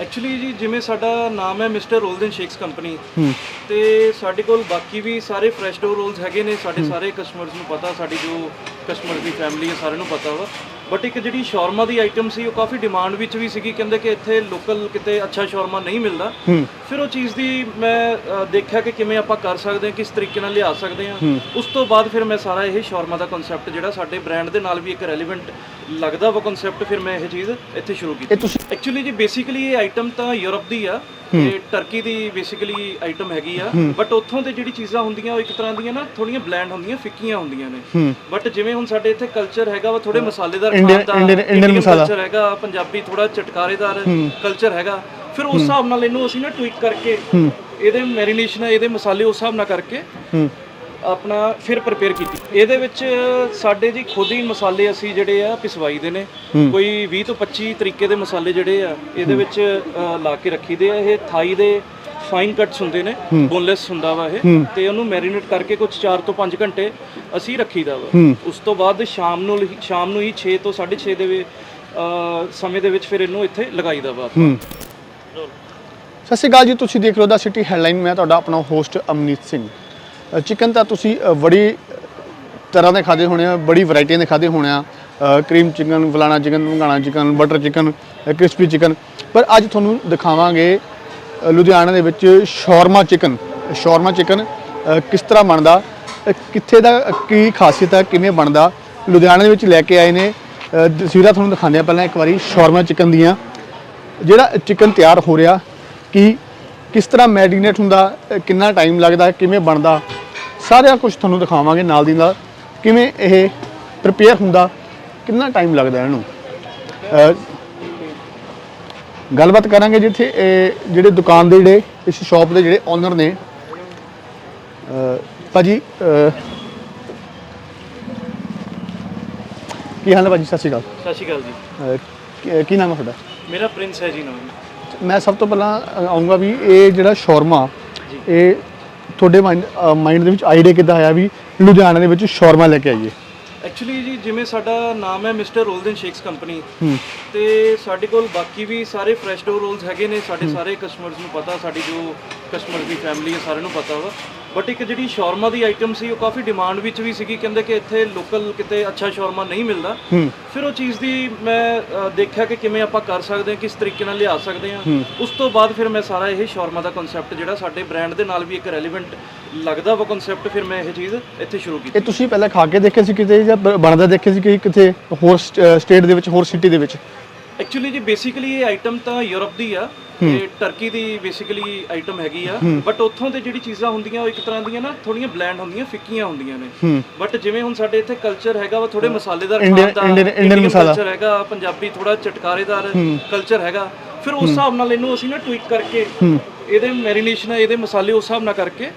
Actually ਜੀ ਜਿਵੇਂ ਸਾਡਾ ਨਾਮ ਹੈ mister rolls and shakes company ਤੇ ਸਾਡੇ ਕੋਲ ਬਾਕੀ ਵੀ ਸਾਰੇ ਫਰੈਸ਼ ਡੋ ਰੋਲਸ ਹੈਗੇ ਨੇ ਸਾਡੇ ਸਾਰੇ ਕਸਟਮਰਸ ਨੂੰ ਪਤਾ ਸਾਡੀ ਜੋ ਕਸਟਮਰ ਦੀ ਫੈਮਿਲੀ ਹੈ ਸਾਰਿਆਂ ਨੂੰ ਪਤਾ ਵਾ। ਬਟ ਇੱਕ ਜਿਹੜੀ ਸ਼ਾਰਮਾ ਦੀ ਆਈਟਮ ਸੀ ਉਹ ਕਾਫੀ ਡਿਮਾਂਡ ਵਿੱਚ ਵੀ ਸੀਗੀ ਕਹਿੰਦੇ ਕਿ ਇੱਥੇ ਲੋਕਲ ਕਿਤੇ ਅੱਛਾ ਸ਼ਾਰਮਾ ਨਹੀਂ ਮਿਲਦਾ। ਫਿਰ ਉਹ ਚੀਜ਼ ਦੀ ਮੈਂ ਅ, ਦੇਖਿਆ ਕਿ ਕਿਵੇਂ ਆਪਾਂ ਕਰ ਸਕਦੇ ਹਾਂ ਕਿਸ ਤਰੀਕੇ ਨਾਲ ਲਿਆ ਸਕਦੇ ਹਾਂ। ਉਸ ਤੋਂ ਬਾਅਦ ਫਿਰ ਮੈਂ ਸਾਰਾ ਇਹ ਸ਼ਾਰਮਾ ਦਾ ਕਨਸੈਪਟ ਜਿਹੜਾ ਸਾਡੇ ਬ੍ਰਾਂਡ ਦੇ ਨਾਲ ਵੀ ਇੱਕ ਰੈਲੇਵੈਂਟ ਲੱਗਦਾ ਵਾ ਕਨਸੈਪਟ ਫਿਰ ਮੈਂ ਇਹ ਚੀਜ਼ ਇੱਥੇ ਸ਼ੁਰੂ ਕੀਤੀ। ਇਹ ਤੁਸੀਂ ਐਕਚੁਅਲੀ ਜੀ ਬੇਸਿਕਲੀ ਇਹ ਆਈਟਮ ਤਾਂ ਯੂਰਪ ਦੀ ਆ ਇਹ ਟਰਕੀ ਦੀ ਬੇਸਿਕਲੀ ਆਈਟਮ ਹੈਗੀ ਆ। ਬਟ ਉੱਥੋਂ ਤੇ ਜਿਹੜੀ ਚੀਜ਼ਾਂ ਹੁੰਦੀਆਂ ਉਹ ਇੱਕ ਤਰ੍ਹਾਂ ਦੀਆਂ ਨਾ ਥੋੜੀਆਂ ਬਲੈਂਡ ਹੁੰਦੀਆਂ ਫਿੱਕੀਆਂ ਹੁੰਦੀਆਂ ਨੇ। ਬਟ ਜਿਵੇਂ ਹੁਣ ਸਾਡੇ ਇੱਥੇ ਕਲਚਰ ਹੈਗਾ ਵਾ ਥੋੜੇ ਮਸਾਲੇਦਾਰ ਖਾਣ ਦਾ Indian ਮਸਾਲਾ। culture ਹੈਗਾ ਪੰਜਾਬੀ ਥੋੜਾ ਚਟਕਾਰੇਦਾਰ ਕਲਚਰ ਹੈਗਾ। ਫਿਰ ਉਸ ਹਿਸਾਬ ਨਾਲ ਇਹਨੂੰ ਅਸੀਂ ਨਾ ਟਵੀਕ ਕਰਕੇ ਇਹਦੇ ਮੈਰੀਨੇਸ਼ਨ ਇਹਦੇ ਮਸਾਲੇ ਉਸ ਹਿਸਾਬ ਨਾਲ ਕਰਕੇ ਆਪਣਾ ਫਿਰ ਪ੍ਰਿਪੇਅਰ ਕੀਤੀ। ਇਹਦੇ ਵਿੱਚ ਸਾਡੇ ਜੀ ਖੁਦ ਹੀ ਮਸਾਲੇ ਅਸੀਂ ਜਿਹੜੇ ਆ ਪਿਸਵਾਈ ਦੇ ਨੇ। ਕੋਈ 20 ਤੋਂ 25 ਤਰੀਕੇ ਦੇ ਮਸਾਲੇ ਜਿਹੜੇ ਆ ਇਹਦੇ ਵਿੱਚ ਲਾ ਕੇ ਰੱਖੀਦੇ ਆ। ਇਹ ਥਾਈ ਦੇ ਫਾਈਨ ਕੱਟਸ ਹੁੰਦੇ ਨੇ ਬੋਨਲੈਸ ਹੁੰਦਾ ਵਾ ਇਹ। ਤੇ ਉਹਨੂੰ ਮੈਰੀਨੇਟ ਕਰਕੇ ਕੁਝ 4 ਤੋਂ 5 ਘੰਟੇ ਅਸੀਂ ਰੱਖੀਦਾ ਵਾ। ਉਸ ਤੋਂ ਬਾਅਦ ਸ਼ਾਮ ਨੂੰ ਸ਼ਾਮ ਨੂੰ ਹੀ 6 ਤੋਂ 6:30 ਦੇ ਸਮੇਂ ਦੇ ਵਿੱਚ ਫਿਰ ਇਹਨੂੰ ਇੱਥੇ ਲਗਾਈਦਾ ਵਾ ਸਤਿ ਸ਼੍ਰੀ ਅਕਾਲ ਜੀ ਤੁਸੀਂ ਦੇਖ ਰਹੇ ਹੋ ਦਾ ਸਿਟੀ ਹੈਡਲਾਈਨ ਮੈਂ ਤੁਹਾਡਾ ਆਪਣਾ ਹੋਸਟ ਅਮਨੀਤ ਸਿੰਘ। ਚਿਕਨ ਤਾਂ ਤੁਸੀਂ ਬੜੀ ਤਰ੍ਹਾਂ ਦੇ ਖਾਦੇ ਹੋਣੇ ਆ, ਬੜੀ ਵੈਰਾਈਟੀਆਂ ਦੇ ਖਾਦੇ ਹੋਣੇ ਆ। ਕਰੀਮ ਚਿਕਨ ਫਲਾਣਾ chicken ਮੰਗਾਣਾ chicken butter chicken crispy chicken ਪਰ ਅੱਜ ਤੁਹਾਨੂੰ ਦਿਖਾਵਾਂਗੇ ਲੁਧਿਆਣਾ ਦੇ ਵਿੱਚ ਸ਼ੌਰਮਾ ਚਿਕਨ ਸ਼ੌਰਮਾ ਚਿਕਨ ਕਿਸ ਤਰ੍ਹਾਂ ਬਣਦਾ ਕਿੱਥੇ ਦਾ ਕੀ ਖਾਸੀਅਤ ਹੈ, ਕਿਵੇਂ ਬਣਦਾ, ਲੁਧਿਆਣਾ ਦੇ ਵਿੱਚ ਲੈ ਕੇ ਆਏ ਨੇ। ਤਸਵੀਰਾਂ ਤੁਹਾਨੂੰ ਦਿਖਾਉਂਦੇ ਆ ਪਹਿਲਾਂ ਇੱਕ ਵਾਰੀ ਸ਼ੌਰਮਾ ਚਿਕਨ ਦੀਆਂ। ਜਿਹੜਾ ਚਿਕਨ ਤਿਆਰ ਹੋ ਰਿਹਾ, ਕੀ, ਕਿਸ ਤਰ੍ਹਾਂ ਮੈਰੀਨੇਟ ਹੁੰਦਾ ਕਿੰਨਾ ਟਾਈਮ ਲੱਗਦਾ, ਕਿਵੇਂ ਬਣਦਾ ਸਾਰਾ ਕੁਝ ਤੁਹਾਨੂੰ ਦਿਖਾਵਾਂਗੇ ਨਾਲ ਦੀ ਨਾਲ। ਕਿਵੇਂ ਇਹ ਪ੍ਰਿਪੇਅਰ ਹੁੰਦਾ ਕਿੰਨਾ ਟਾਈਮ ਲੱਗਦਾ ਇਹਨੂੰ? ਗੱਲਬਾਤ ਕਰਾਂਗੇ ਜਿੱਥੇ ਇਹ ਜਿਹੜੇ ਦੁਕਾਨ ਦੇ ਜਿਹੜੇ ਇਸ ਸ਼ਾਪ ਦੇ ਜਿਹੜੇ ਓਨਰ ਨੇ। ਭਾਜੀ ਕੀ ਹਾਲ ਹੈ ਭਾਜੀ? ਸਤਿ ਸ਼੍ਰੀ ਅਕਾਲ। ਸਤਿ ਸ਼੍ਰੀ ਅਕਾਲ ਜੀ। ਕੀ- ਨਾਮ ਹੈ ਤੁਹਾਡਾ? ਮੇਰਾ ਪ੍ਰਿੰਸ ਹੈ ਜੀ ਨਾਮ। ਮੈਂ ਸਭ ਤੋਂ ਪਹਿਲਾਂ ਅ, ਆਊਂਗਾ ਵੀ ਇਹ ਜਿਹੜਾ ਸ਼ੌਰਮਾ ਇਹ ਤੁਹਾਡੇ ਮਾਈਂਡ ਦੇ ਵਿੱਚ ਆਈਡੀਆ ਕਿੱਦਾਂ ਆਇਆ ਵੀ ਲੁਧਿਆਣਾ ਦੇ ਵਿੱਚ ਸ਼ੌਰਮਾ ਲੈ ਕੇ ਆਈਏ? ਐਕਚੁਅਲੀ ਜੀ ਜਿਵੇਂ ਸਾਡਾ ਨਾਮ ਹੈ mister rolls and shakes company ਤੇ ਸਾਡੇ ਕੋਲ ਬਾਕੀ ਵੀ ਸਾਰੇ ਫਰੈਸ਼ ਡੋ ਰੋਲਸ ਹੈਗੇ ਨੇ ਸਾਡੇ ਸਾਰੇ ਕਸਟਮਰਸ ਨੂੰ ਪਤਾ ਸਾਡੀ ਜੋ ਕਸਟਮਰ ਦੀ ਫੈਮਿਲੀ ਹੈ ਸਾਰਿਆਂ ਨੂੰ ਪਤਾ ਵਾ। ਬਟ ਇੱਕ ਜਿਹੜੀ ਸ਼ਾਰਮਾ ਦੀ ਆਈਟਮ ਸੀ ਉਹ ਕਾਫੀ ਡਿਮਾਂਡ ਵਿੱਚ ਵੀ ਸੀਗੀ। ਕਹਿੰਦੇ ਕਿ ਇੱਥੇ ਲੋਕਲ ਕਿਤੇ ਅੱਛਾ ਸ਼ਾਰਮਾ ਨਹੀਂ ਮਿਲਦਾ। ਫਿਰ ਉਹ ਚੀਜ਼ ਦੀ ਮੈਂ ਅ, ਦੇਖਿਆ ਕਿ ਕਿਵੇਂ ਆਪਾਂ ਕਰ ਸਕਦੇ ਹਾਂ ਕਿਸ ਤਰੀਕੇ ਨਾਲ ਲਿਆ ਸਕਦੇ ਹਾਂ। ਉਸ ਤੋਂ ਬਾਅਦ ਫਿਰ ਮੈਂ ਸਾਰਾ ਇਹ ਸ਼ਾਰਮਾ ਦਾ ਕਨਸੈਪਟ ਜਿਹੜਾ ਸਾਡੇ ਬ੍ਰਾਂਡ ਦੇ ਨਾਲ ਵੀ ਇੱਕ ਰੈਲੇਵੈਂਟ ਲੱਗਦਾ ਵਾ ਕਨਸੈਪਟ ਫਿਰ ਮੈਂ ਇਹ ਚੀਜ਼ ਇੱਥੇ ਸ਼ੁਰੂ ਕੀਤੀ। ਇਹ ਤੁਸੀਂ ਪਹਿਲਾਂ ਖਾ ਕੇ ਦੇਖੇ ਸੀ ਕਿਤੇ ਜਾਂ ਬ- ਬਣਦਾ ਦੇਖੇ ਸੀ ਕਿ ਕਿਤੇ ਹੋਰ ਸਟੇਟ ਦੇ ਵਿੱਚ ਹੋਰ ਸਿਟੀ ਦੇ ਵਿੱਚ? ਐਕਚੁਅਲੀ ਜੀ ਬੇਸਿਕਲੀ ਇਹ ਆਈਟਮ ਤਾਂ ਯੂਰਪ ਦੀ ਆ ਇਹ ਟਰਕੀ ਦੀ ਬੇਸਿਕਲੀ ਆਈਟਮ ਹੈਗੀ ਆ। ਬਟ ਉੱਥੋਂ ਤੇ ਜਿਹੜੀ ਚੀਜ਼ਾਂ ਹੁੰਦੀਆਂ ਉਹ ਇੱਕ ਤਰ੍ਹਾਂ ਦੀਆਂ ਨਾ ਥੋੜੀਆਂ ਬਲੈਂਡ ਹੁੰਦੀਆਂ ਫਿੱਕੀਆਂ ਹੁੰਦੀਆਂ ਨੇ। ਬਟ ਜਿਵੇਂ ਹੁਣ ਸਾਡੇ ਇੱਥੇ ਕਲਚਰ ਹੈਗਾ ਵਾ ਥੋੜੇ ਮਸਾਲੇਦਾਰ ਖਾਣ ਦਾ ਮਸਾਲਾ। ਕਲਚਰ ਹੈਗਾ ਪੰਜਾਬੀ ਥੋੜਾ ਚਟਕਾਰੇਦਾਰ ਕਲਚਰ ਹੈਗਾ। ਫਿਰ ਉਸ ਹਿਸਾਬ ਨਾਲ ਇਹਨੂੰ ਅਸੀਂ ਨਾ ਟਵੀਕ ਕਰਕੇ ਇਹਦੇ ਮੈਰੀਨੇਸ਼ਨ ਇਹਦੇ ਮਸਾਲੇ ਉਸ ਹਿਸਾਬ ਨਾਲ ਕਰਕੇ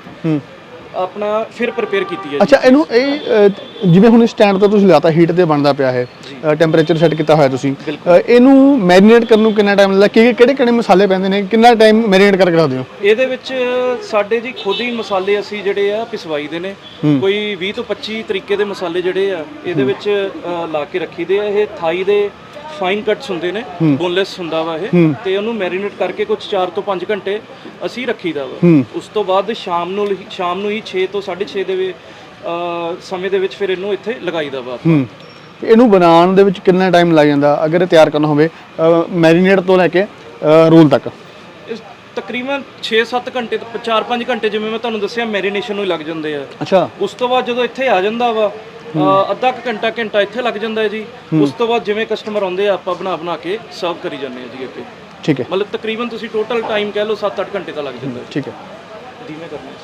ਆਪਣਾ ਫਿਰ ਪ੍ਰਿਪੇਅਰ ਕੀਤੀ ਹੈ ਜੀ। ਅੱਛਾ ਇਹਨੂੰ ਇਹ ਅ, ਜਿਵੇਂ ਹੁਣ ਸਟੈਂਡ ਤੋਂ ਤੁਸੀਂ ਲਿਆਤਾ ਹੀਟ ਤੇ ਬਣਦਾ ਪਿਆ ਹੈ ਟੈਂਪਰੇਚਰ ਸੈੱਟ ਕੀਤਾ ਹੋਇਆ ਤੁਸੀਂ ਅ, ਇਹਨੂੰ ਮੈਰੀਨੇਟ ਕਰਨ ਨੂੰ ਕਿੰਨਾ ਟਾਈਮ ਲੱਗਦਾ ਕਿ ਕਿਹੜੇ ਕਿਹੜੇ ਮਸਾਲੇ ਪੈਂਦੇ ਨੇ ਕਿੰਨਾ ਟਾਈਮ ਮੈਰੀਨੇਟ ਕਰਕੇ ਰੱਖਦੇ ਹੋ? ਇਹਦੇ ਵਿੱਚ ਸਾਡੇ ਜੀ ਖੁਦ ਹੀ ਮਸਾਲੇ ਅਸੀਂ ਜਿਹੜੇ ਆ ਪਿਸਵਾਈ ਦੇ ਨੇ। ਕੋਈ 20 ਤੋਂ 25 ਤਰੀਕੇ ਦੇ ਮਸਾਲੇ ਜਿਹੜੇ ਆ ਇਹਦੇ ਵਿੱਚ ਅ, ਲਾ ਕੇ ਰੱਖੀਦੇ ਆ। ਇਹ ਥਾਈ ਦੇ ਫਾਈਨ ਕੱਟਸ ਹੁੰਦੇ ਨੇ ਬੋਨਲੈਸ ਹੁੰਦਾ ਵਾ ਇਹ ਤੇ ਉਹਨੂੰ ਮੈਰੀਨੇਟ ਕਰਕੇ ਕੁਝ 4 ਤੋਂ 5 ਘੰਟੇ ਅਸੀਂ ਰੱਖੀਦਾ ਵਾ। ਉਸ ਤੋਂ ਬਾਅਦ ਸ਼ਾਮ ਨੂੰ ਸ਼ਾਮ ਨੂੰ ਹੀ 6 ਤੋਂ 6:30 ਦੇ ਵੇ ਸਮੇਂ ਦੇ ਵਿੱਚ ਫਿਰ ਇਹਨੂੰ ਇੱਥੇ ਲਗਾਈਦਾ ਵਾ ਇਹਨੂੰ ਬਣਾਉਣ ਦੇ ਵਿੱਚ ਕਿੰਨਾ ਟਾਈਮ ਲੱਗ ਜਾਂਦਾ? ਅਗਰ ਇਹ ਤਿਆਰ ਕਰਨਾ ਹੋਵੇ ਮੈਰੀਨੇਟ ਤੋਂ ਲੈ ਕੇ ਰੋਲ ਤੱਕ। ਤਕਰੀਬਨ 6-7 ਘੰਟੇ ਤੋਂ 4-5 ਘੰਟੇ ਜਿਵੇਂ ਮੈਂ ਤੁਹਾਨੂੰ ਦੱਸਿਆ ਮੈਰੀਨੇਸ਼ਨ ਨੂੰ ਹੀ ਲੱਗ ਜਾਂਦੇ ਆ। ਅੱਛਾ। ਉਸ ਤੋਂ ਬਾਅਦ ਜਦੋਂ ਇੱਥੇ ਆ ਜਾਂਦਾ ਵਾ ਅੱਧਾ ਕੁ ਘੰਟਾ ਘੰਟਾ ਇੱਥੇ ਲੱਗ ਜਾਂਦਾ ਹੈ ਜੀ। ਉਸ ਤੋਂ ਬਾਅਦ ਜਿਵੇਂ ਕਸਟਮਰ ਆਉਂਦੇ ਆ ਆਪਾਂ ਬਣਾ ਬਣਾ ਕੇ ਸਰਵ ਕਰੀ ਜਾਂਦੇ ਆ ਜੀ ਅੱਗੇ ਠੀਕ ਹੈ। ਮਤਲਬ ਤਕਰੀਬਨ ਤੁਸੀਂ ਟੋਟਲ ਟਾਈਮ ਕਹਿ ਲਓ 7-8 ਘੰਟੇ ਤਾਂ ਲੱਗ ਜਾਂਦਾ ਹੈ। ਠੀਕ ਹੈ। ਧੀਮੇ ਕਰਨਾ ਹੈ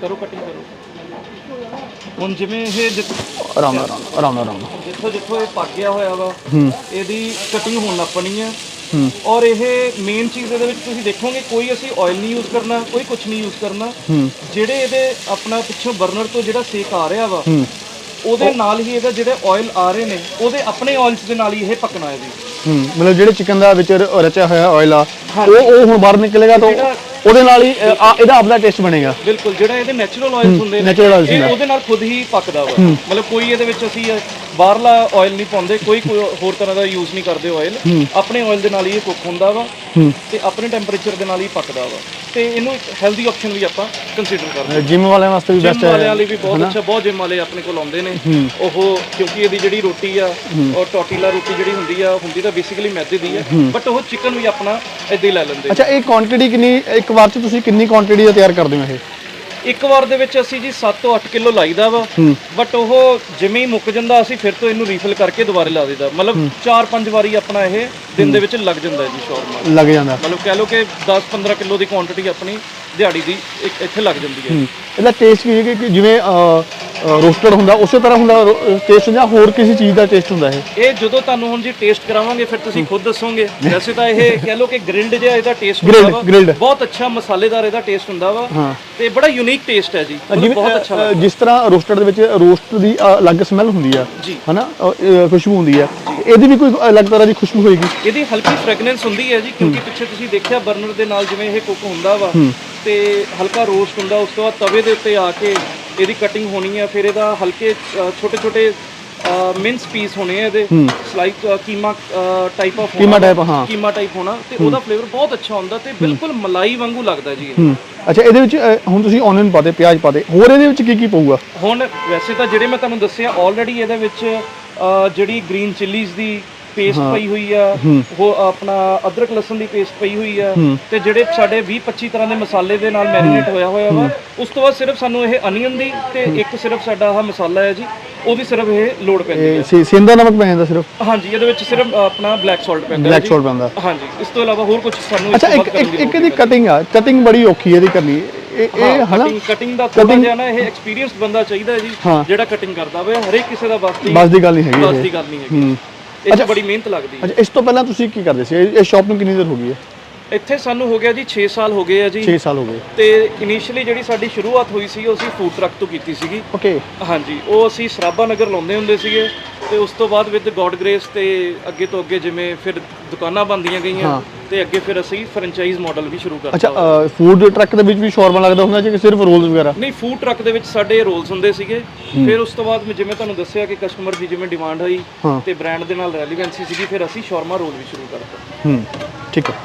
ਕਰੋ ਕਟਿੰਗ ਕਰੋ। ਹੁਣ ਜਿਵੇਂ ਇਹ ਜਿੱਥ- ਆਰਾਮ ਨਾਲ ਆਰਾਮ ਨਾਲ ਆਰਾਮ ਨਾਲ। ਜਿੱਥੋਂ ਜਿੱਥੋਂ ਇਹ ਪੱਕ ਗਿਆ ਹੋਇਆ ਵਾ ਇਹਦੀ ਕਟਿੰਗ ਹੋਣ ਲੱਪਣੀ ਆ। ਹੂੰ ਔਰ ਇਹ ਮੇਨ ਚੀਜ਼ ਇਹਦੇ ਵਿੱਚ ਤੁਸੀਂ ਦੇਖੋਗੇ ਕੋਈ ਅਸੀਂ ਆਇਲ ਨਹੀਂ ਯੂਜ਼ ਕਰਨਾ ਕੋਈ ਕੁਝ ਨਹੀਂ ਯੂਜ਼ ਕਰਨਾ। ਜਿਹੜੇ ਇਹਦੇ ਆਪਣਾ ਪਿੱਛੋਂ ਬਰਨਰ ਤੋਂ ਜਿਹੜਾ ਸੇਕ ਆ ਰਿਹਾ ਵਾ ਉਹਦੇ ਨਾਲ ਹੀ ਇਹਦਾ ਜਿਹੜੇ ਆਇਲ ਆ ਰਹੇ ਨੇ ਉਹਦੇ ਆਪਣੇ ਆਇਲਸ ਦੇ ਨਾਲ ਹੀ ਇਹ ਪਕਣਾ ਹੈ ਜੀ। ਮਤਲਬ ਜਿਹੜੇ ਚਿਕਨ ਦਾ ਵਿੱਚ ਰਚਿਆ ਹੋਇਆ ਆਇਲ ਆ ਉਹ ਉਹ ਹੁਣ ਬਾਹਰ ਨਿਕਲੇਗਾ ਤਾਂ ਉਹਦੇ ਨਾਲ ਹੀ ਅ, ਆ- ਇਹਦਾ ਆਪਦਾ ਟੇਸਟ ਬਣੇਗਾ। ਬਿਲਕੁਲ ਜਿਹੜਾ ਇਹਦੇ ਨੈਚੁਰਲ ਆਇਲਸ ਹੁੰਦੇ ਨੇ natural oils ਇਹ ਹੁੰਦੇ। ਉਹਦੇ ਨਾਲ ਖੁਦ ਹੀ ਪੱਕਦਾ ਵਾ। ਮਤਲਬ ਕੋਈ ਇਹਦੇ ਵਿੱਚ ਅਸੀਂ ਅ, ਬਾਹਰਲਾ ਆਇਲ ਨਹੀਂ ਪਾਉਂਦੇ ਕੋਈ ਕੋਈ ਹੋਰ ਤਰ੍ਹਾਂ ਦਾ ਯੂਜ਼ ਨਹੀਂ ਕਰਦੇ ਆਇਲ ਆਪਣੇ ਆਇਲ ਦੇ ਨਾਲ ਹੀ ਇਹ ਕੁੱਕ ਹੁੰਦਾ ਵਾ ਤੇ ਆਪਣੇ ਟੈਂਪਰੇਚਰ ਦੇ ਨਾਲ ਹੀ ਪੱਕਦਾ ਵਾ। ਤੇ ਇਹਨੂੰ ਇੱਕ ਹੈਲਦੀ ਆਪਸ਼ਨ ਵੀ ਆਪਾਂ ਕੰਸੀਡਰ ਕਰਦੇ ਜਿਮ ਵਾਲਿਆਂ ਵਾਸਤੇ ਵੀ ਜਿਮ ਬੈਸਟ ਵਾਲਿਆਂ ਹੈ ਲਈ ਵੀ ਬਹੁਤ ਅੱਛਾ ਬਹੁਤ ਜਿਮ ਵਾਲੇ ਆਪਣੇ ਕੋਲ ਆਉਂਦੇ ਨੇ। ਉਹ ਕਿਉਂਕਿ ਇਹਦੀ ਜਿਹੜੀ ਰੋਟੀ ਆ ਔਰ ਟੋਟੀਲਾ ਰੋਟੀ ਜਿਹੜੀ ਹੁੰਦੀ ਆ ਹੁੰਦੀ ਤਾਂ ਬੇਸਿਕਲੀ ਮੈਦੇ ਦੀ ਆ। ਬਟ ਉਹ ਚਿਕਨ ਵੀ ਆਪਣਾ ਏਦਾਂ ਹੀ ਲੈ ਲੈਂਦੇ ਅੱਛਾ ਇਹ ਕੁਆਂਟੀਟੀ ਕਿੰਨੀ ਇੱਕ ਵਾਰ ਚ ਤੁਸੀਂ ਕਿੰਨੀ ਕੁਆਂਟੀਟੀ ਦਾ ਤਿਆਰ ਕਰਦੇ ਹੋ ਇਹ? ਇੱਕ ਵਾਰ ਦੇ ਵਿੱਚ ਅਸੀਂ ਜੀ 7 ਤੋਂ 8 ਕਿਲੋ ਲਾਈਦਾ ਵਾ। ਬਟ ਉਹ ਜਿਵੇਂ ਹੀ ਮੁੱਕ ਜਾਂਦਾ ਅਸੀਂ ਫਿਰ ਤੋਂ ਇਹਨੂੰ ਰੀਫਿਲ ਕਰਕੇ ਦੁਬਾਰੇ ਲਾ ਦਿੰਦਾ ਮਤਲਬ 4-5 ਵਾਰੀ ਆਪਣਾ ਇਹ ਦਿਨ ਦੇ ਵਿੱਚ ਲੱਗ ਜਾਂਦਾ ਜੀ ਸ਼ੌਰਮਾ ਲੱਗ ਜਾਂਦਾ। ਮਤਲਬ ਕਹਿ ਲਓ ਕਿ 10-15 ਕਿਲੋ ਦੀ ਕੁਆਂਟੀਟੀ ਆਪਣੀ ਦਿਹਾੜੀ ਦੀ ਇੱਥੇ ਲੱਗ ਜਾਂਦੀ ਹੈ ਇਹਦਾ ਟੇਸਟ ਕੀ ਹੈ ਕਿ ਜਿਵੇਂ ਰੋਸਟਡ ਹੁੰਦਾ ਉਸੇ ਤਰ੍ਹਾਂ ਹੁੰਦਾ ਟੇਸਟ ਜਾਂ ਹੋਰ ਕਿਸੇ ਚੀਜ਼ ਦਾ ਟੇਸਟ ਹੁੰਦਾ ਇਹ? ਇਹ ਜਦੋਂ ਤੁਹਾਨੂੰ ਹੁਣ ਜੀ ਟੇਸਟ ਕਰਾਵਾਂਗੇ ਫਿਰ ਤੁਸੀਂ ਖੁਦ ਦੱਸੋਗੇ। ਵੈਸੇ ਤਾਂ ਇਹ ਕਹਿ ਲਓ ਕਿ ਗ੍ਰਿਲਡ ਜਿਹਾ ਇਹਦਾ ਟੇਸਟ Grilled, ਹੁੰਦਾ ਵਾ। grilled। ਬਹੁਤ ਅੱਛਾ ਮਸਾਲੇਦਾਰ ਇਹਦਾ ਟੇਸਟ ਹੁੰਦਾ ਵਾ। ਹਾਂ। ਤੇ ਬੜਾ ਯੂਨੀਕ ਟੇਸਟ ਹੈ ਜੀ। ਮਤਲਬ ਜਿਵੇਂ ਬਹੁਤ ਅੱਛਾ ਅ, ਜਿਸ ਤਰ੍ਹਾਂ ਰੋਸਟਡ ਦੇ ਵਿੱਚ ਰੋਸਟ ਦੀ ਅ, ਅਲੱਗ ਸਮੈਲ ਹੁੰਦੀ ਆ। ਜੀ। ਹਨਾ? ਅ, ਅ, ਖੁਸ਼ਬੂ ਹੁੰਦੀ ਆ। ਇਹਦੀ ਵੀ ਕੋਈ ਅਲੱਗ ਤਰ੍ਹਾਂ ਦੀ ਖੁਸ਼ਬੂ ਹੋਏਗੀ? ਇਹਦੀ ਹਲਕੀ ਫ੍ਰੈਗਨੈਂਸ ਹੁੰਦੀ ਹੈ ਜੀ ਕਿਉਂਕਿ ਪਿੱਛੇ ਤੁਸੀਂ ਦੇਖਿਆ ਬਰਨਰ ਦੇ ਨਾਲ ਜਿਵੇਂ ਇਹ ਕੁੱਕ ਹੁੰਦਾ ਵਾ। ਤੇ ਹਲਕਾ ਰੋਸਟ ਹੁੰਦਾ ਉਸ ਤੋਂ ਬਾਅਦ ਤਵੇ ਦੇ ਉੱਤੇ ਆ ਕੇ ਇਹਦੀ ਕਟਿੰਗ ਹੋਣੀ ਹੈ ਫਿਰ ਇਹਦਾ ਹਲਕੇ ਛੋਟੇ ਛੋਟੇ ਮਿੰਸ ਪੀਸ ਹੋਣੇ ਆ ਇਹਦੇ। ਸਲਾਈਕ keema type of keema type, ਹਾਂ। ਕੀਮਾ ਟਾਈਪ ਹੋਣਾ ਤੇ ਉਹਦਾ ਫਲੇਵਰ ਬਹੁਤ ਅੱਛਾ ਹੁੰਦਾ ਤੇ ਬਿਲਕੁਲ ਮਲਾਈ ਵਾਂਗੂ ਲੱਗਦਾ ਜੀ ਅੱਛਾ ਇਹਦੇ ਵਿੱਚ ਹੁਣ ਤੁਸੀਂ ਓਨੀਅਨ ਪਾਦੇ ਪਿਆਜ਼ ਪਾਦੇ ਹੋਰ ਇਹਦੇ ਵਿੱਚ ਕੀ ਕੀ ਪਊਗਾ? ਹੁਣ ਵੈਸੇ ਤਾਂ ਜਿਹੜੇ ਮੈਂ ਤੁਹਾਨੂੰ ਦੱਸਿਆ ਆਲਰੇਡੀ ਇਹਦੇ ਵਿੱਚ ਜਿਹੜੀ ਗ੍ਰੀਨ ਚਿੱਲੀਜ਼ ਦੀ ਪੇਸਟ ਪਈ ਹੋਈ ਆ ਉਹ ਆਪਣਾ ਅਦਰਕ ਲਸਣ ਦੀ ਪੇਸਟ ਪਈ ਹੋਈ ਆ ਤੇ ਜਿਹੜੇ ਸਾਡੇ 20 25 ਤਰ੍ਹਾਂ ਦੇ ਮਸਾਲੇ ਦੇ ਨਾਲ ਮੈਰੀਨੇਟ ਹੋਇਆ ਹੋਇਆ ਵਾ ਉਸ ਤੋਂ ਬਾਅਦ ਸਿਰਫ ਸਾਨੂੰ ਇਹ ਅਨੀਅਨ ਦੀ ਤੇ ਇੱਕ ਸਿਰਫ ਸਾਡਾ ਆਹ ਮਸਾਲਾ ਹੈ ਜੀ ਉਹਦੀ ਸਿਰਫ ਇਹ ਲੋੜ ਪੈਂਦੀ ਹੈ। ਇਹ ਸੇਂਦਾ ਨਮਕ ਪੈ ਜਾਂਦਾ ਸਿਰਫ? ਹਾਂਜੀ ਇਹਦੇ ਵਿੱਚ ਸਿਰਫ ਆਪਣਾ ਬਲੈਕ ਸਾਲਟ ਪੈਂਦਾ ਬਲੈਕ। ਸੌਲਟ ਪੈਂਦਾ। ਹਾਂਜੀ ਇਸ ਤੋਂ ਇਲਾਵਾ ਹੋਰ ਕੁਝ ਸਾਨੂੰ ਅੱਛਾ ਇੱਕ ਇੱਕ ਦੀ ਕਟਿੰਗ ਆ। ਕਟਿੰਗ ਬੜੀ ਔਖੀ ਹੈ ਇਹਦੀ ਕਰਨੀ। ਇਹ ਇਹ ਹਨਾ? ਕਟਿੰਗ ਦਾ ਥੋੜਾ ਜਿਹਾ ਨਾ ਇਹ ਐਕਸਪੀਰੀਅੰਸਡ ਬੰਦਾ ਚਾਹੀਦਾ ਹੈ ਜੀ। ਜਿਹੜਾ ਕਟਿੰਗ ਕਰਦਾ ਹੋਵੇ ਹਰੇਕ ਕਿਸੇ ਦਾ ਬਸ ਦੀ ਬਸ ਦੀ ਗੱਲ ਨਹੀਂ ਹੈਗੀ ਬਸ ਦੀ ਗੱਲ ਨਹੀਂ ਹੈਗੀ। ਇਹ 'ਚ ਬੜੀ ਮਿਹਨਤ ਲੱਗਦੀ ਹੈ। ਅੱਛਾ ਇਸ ਤੋਂ ਪਹਿਲਾਂ ਤੁਸੀਂ ਕੀ ਕਰਦੇ ਸੀ? ਇਹ ਸ਼ਾਪ ਨੂੰ ਕਿੰਨੀ ਦੇਰ ਹੋ ਗਈ ਹੈ? ਇੱਥੇ ਸਾਨੂੰ ਹੋ ਗਿਆ ਜੀ 6 ਸਾਲ ਹੋ ਗਏ ਆ ਜੀ। 6 ਸਾਲ ਹੋ ਗਏ। ਤੇ ਇਨੀਸ਼ੀਅਲੀ ਜਿਹੜੀ ਸਾਡੀ ਸ਼ੁਰੂਆਤ ਹੋਈ ਸੀ ਉਹ ਅਸੀਂ ਫੂਡ ਟਰੱਕ ਤੋਂ ਕੀਤੀ ਸੀਗੀ। ਓਕੇ ਹਾਂਜੀ ਉਹ ਅਸੀਂ ਸਰਾਭਾ ਨਗਰ ਲਾਉਂਦੇ ਹੁੰਦੇ ਸੀਗੇ। ਤੇ ਉਸ ਤੋਂ ਬਾਅਦ ਵਿਦ ਗੋਡ ਗ੍ਰੇਸ ਤੇ ਅੱਗੇ ਤੋਂ ਅੱਗੇ ਜਿਵੇਂ ਫਿਰ ਦੁਕਾਨਾਂ ਬੰਦੀਆਂ ਗਈਆਂ ਤੇ ਅੱਗੇ ਫਿਰ ਅਸੀਂ ਫਰੈਂਚਾਈਜ਼ ਮਾਡਲ ਵੀ ਸ਼ੁਰੂ ਕਰਤਾ। ਅੱਛਾ ਫੂਡ ਟਰੱਕ ਦੇ ਵਿੱਚ ਵੀ ਸ਼ੌਰਮਾ ਲੱਗਦਾ ਹੁੰਦਾ ਜਾਂ ਕਿ ਸਿਰਫ ਰੋਲਸ ਵਗੈਰਾ? ਨਹੀਂ ਫੂਡ ਟਰੱਕ ਦੇ ਵਿੱਚ ਸਾਡੇ ਰੋਲਸ ਹੁੰਦੇ ਸੀਗੇ। ਫਿਰ ਉਸ ਤੋਂ ਬਾਅਦ ਜਿਵੇਂ ਤੁਹਾਨੂੰ ਦੱਸਿਆ ਕਿ ਕਸਟਮਰ ਦੀ ਜਿਵੇਂ ਡਿਮਾਂਡ ਹੋਈ। ਤੇ ਬ੍ਰਾਂਡ ਦੇ ਨਾਲ ਰੈਲੀਵੈਂਸੀ ਸੀਗੀ ਫਿਰ ਅਸੀਂ ਸ਼ਾਰਮਾ ਰੋਲ ਵੀ ਸ਼ੁਰੂ ਕਰਤਾ। ਹੂੰ ਠੀਕ ਹੈ।